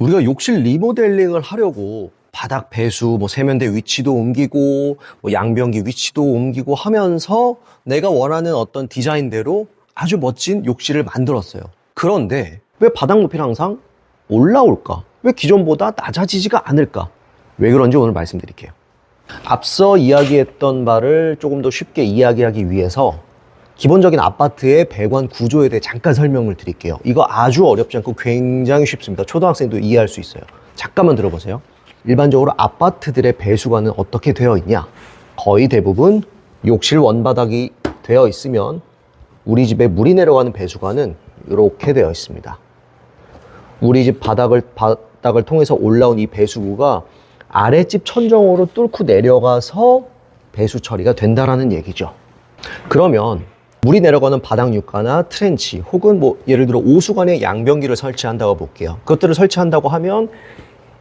우리가 욕실 리모델링을 하려고 바닥 배수, 뭐 세면대 위치도 옮기고, 뭐 양변기 위치도 옮기고 하면서 내가 원하는 어떤 디자인대로 아주 멋진 욕실을 만들었어요. 그런데 왜 바닥 높이는 항상 올라올까? 왜 기존보다 낮아지지가 않을까? 왜 그런지 오늘 말씀드릴게요. 앞서 이야기했던 바를 조금 더 쉽게 이야기하기 위해서 기본적인 아파트의 배관 구조에 대해 잠깐 설명을 드릴게요. 이거 아주 어렵지 않고 굉장히 쉽습니다. 초등학생도 이해할 수 있어요. 잠깐만 들어보세요. 일반적으로 아파트들의 배수관은 어떻게 되어 있냐? 거의 대부분 욕실 원바닥이 되어 있으면 우리 집에 물이 내려가는 배수관은 이렇게 되어 있습니다. 우리 집 바닥을 바닥을 통해서 올라온 이 배수구가 아랫집 천정으로 뚫고 내려가서 배수 처리가 된다라는 얘기죠. 그러면 물이 내려가는 바닥 육가나 트렌치 혹은 뭐 예를 들어 오수관에 양변기를 설치한다고 볼게요. 그것들을 설치한다고 하면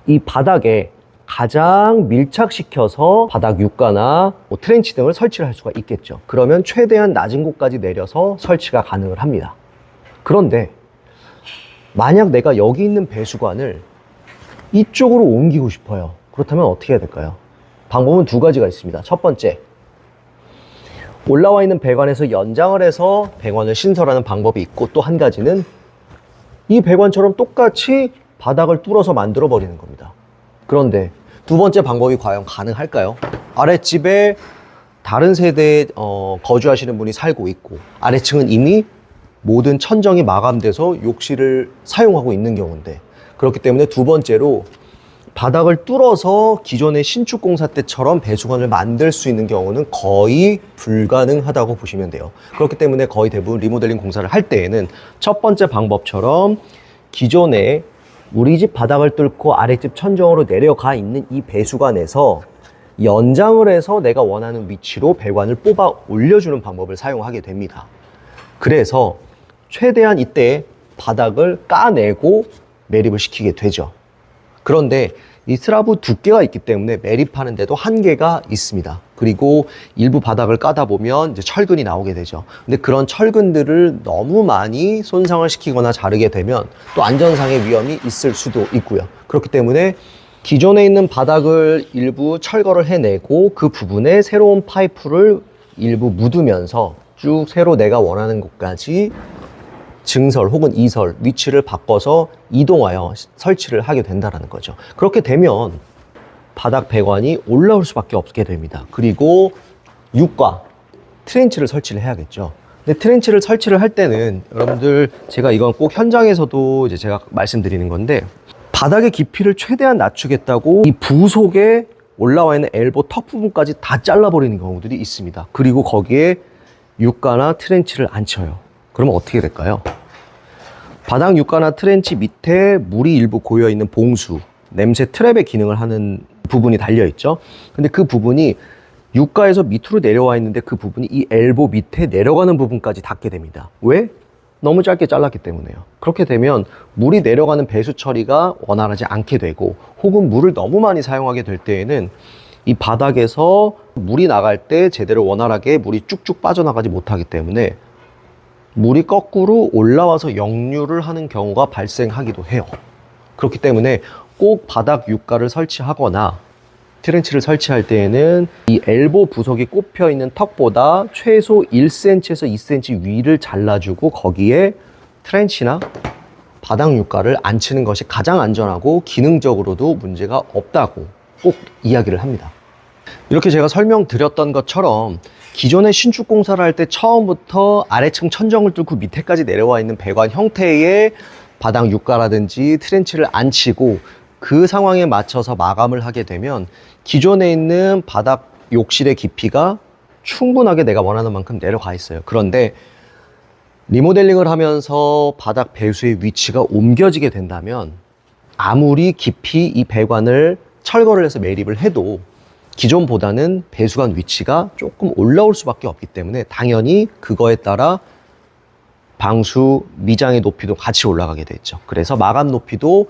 이 바닥에 가장 밀착시켜서 바닥 육가나 뭐 트렌치 등을 설치를 할 수가 있겠죠. 그러면 최대한 낮은 곳까지 내려서 설치가 가능을 합니다. 그런데 만약 내가 여기 있는 배수관을 이쪽으로 옮기고 싶어요. 그렇다면 어떻게 해야 될까요? 방법은 두 가지가 있습니다. 첫 번째, 올라와 있는 배관에서 연장을 해서 배관을 신설하는 방법이 있고 또 한 가지는 이 배관처럼 똑같이 바닥을 뚫어서 만들어 버리는 겁니다. 그런데 두 번째 방법이 과연 가능할까요? 아랫집에 다른 세대에 어, 거주하시는 분이 살고 있고 아래층은 이미 모든 천정이 마감돼서 욕실을 사용하고 있는 경우인데 그렇기 때문에 두 번째로 바닥을 뚫어서 기존의 신축 공사 때처럼 배수관을 만들 수 있는 경우는 거의 불가능하다고 보시면 돼요. 그렇기 때문에 거의 대부분 리모델링 공사를 할 때에는 첫 번째 방법처럼 기존에 우리 집 바닥을 뚫고 아랫집 천정으로 내려가 있는 이 배수관에서 연장을 해서 내가 원하는 위치로 배관을 뽑아 올려주는 방법을 사용하게 됩니다. 그래서 최대한 이때 바닥을 까내고 매립을 시키게 되죠. 그런데 이 슬라브 두께가 있기 때문에 매립하는 데도 한계가 있습니다. 그리고 일부 바닥을 까다 보면 이제 철근이 나오게 되죠. 근데 그런 철근들을 너무 많이 손상을 시키거나 자르게 되면 또 안전상의 위험이 있을 수도 있고요. 그렇기 때문에 기존에 있는 바닥을 일부 철거를 해내고 그 부분에 새로운 파이프를 일부 묻으면서 쭉 새로 내가 원하는 곳까지 증설 혹은 이설 위치를 바꿔서 이동하여 설치를 하게 된다는 거죠. 그렇게 되면 바닥 배관이 올라올 수밖에 없게 됩니다. 그리고 육과 트렌치를 설치를 해야겠죠. 근데 트렌치를 설치를 할 때는 여러분들 제가 이건 꼭 현장에서도 이제 제가 말씀드리는 건데 바닥의 깊이를 최대한 낮추겠다고 이 부속에 올라와 있는 엘보 턱 부분까지 다 잘라버리는 경우들이 있습니다. 그리고 거기에 육가나 트렌치를 안 쳐요. 그러면 어떻게 될까요? 바닥 육가나 트렌치 밑에 물이 일부 고여 있는 봉수, 냄새 트랩의 기능을 하는 부분이 달려 있죠. 근데 그 부분이 육가에서 밑으로 내려와 있는데 그 부분이 이 엘보 밑에 내려가는 부분까지 닿게 됩니다. 왜? 너무 짧게 잘랐기 때문에요. 그렇게 되면 물이 내려가는 배수 처리가 원활하지 않게 되고 혹은 물을 너무 많이 사용하게 될 때에는 이 바닥에서 물이 나갈 때 제대로 원활하게 물이 쭉쭉 빠져나가지 못하기 때문에 물이 거꾸로 올라와서 역류를 하는 경우가 발생하기도 해요. 그렇기 때문에 꼭 바닥 육가를 설치하거나 트렌치를 설치할 때에는 이 엘보 부속이 꼽혀 있는 턱보다 최소 1cm에서 2cm 위를 잘라주고 거기에 트렌치나 바닥 육가를 안 치는 것이 가장 안전하고 기능적으로도 문제가 없다고 꼭 이야기를 합니다. 이렇게 제가 설명드렸던 것처럼 기존의 신축 공사를 할 때 처음부터 아래층 천정을 뚫고 밑에까지 내려와 있는 배관 형태의 바닥 육가라든지 트렌치를 안 치고 그 상황에 맞춰서 마감을 하게 되면 기존에 있는 바닥 욕실의 깊이가 충분하게 내가 원하는 만큼 내려가 있어요. 그런데 리모델링을 하면서 바닥 배수의 위치가 옮겨지게 된다면 아무리 깊이 이 배관을 철거를 해서 매립을 해도 기존보다는 배수관 위치가 조금 올라올 수밖에 없기 때문에 당연히 그거에 따라 방수 미장의 높이도 같이 올라가게 되죠. 그래서 마감 높이도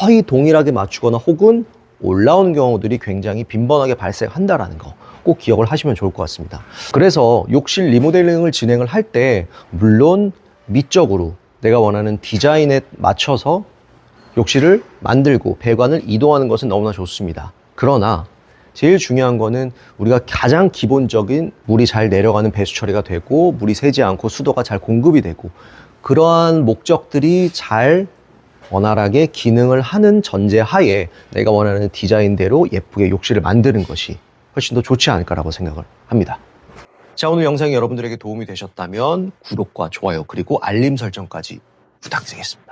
거의 동일하게 맞추거나 혹은 올라오는 경우들이 굉장히 빈번하게 발생한다라는 거 꼭 기억을 하시면 좋을 것 같습니다. 그래서 욕실 리모델링을 진행을 할 때 물론 미적으로 내가 원하는 디자인에 맞춰서 욕실을 만들고 배관을 이동하는 것은 너무나 좋습니다. 그러나 제일 중요한 거는 우리가 가장 기본적인 물이 잘 내려가는 배수 처리가 되고 물이 새지 않고 수도가 잘 공급이 되고 그러한 목적들이 잘 원활하게 기능을 하는 전제 하에 내가 원하는 디자인대로 예쁘게 욕실을 만드는 것이 훨씬 더 좋지 않을까라고 생각을 합니다. 자, 오늘 영상이 여러분들에게 도움이 되셨다면 구독과 좋아요 그리고 알림 설정까지 부탁드리겠습니다.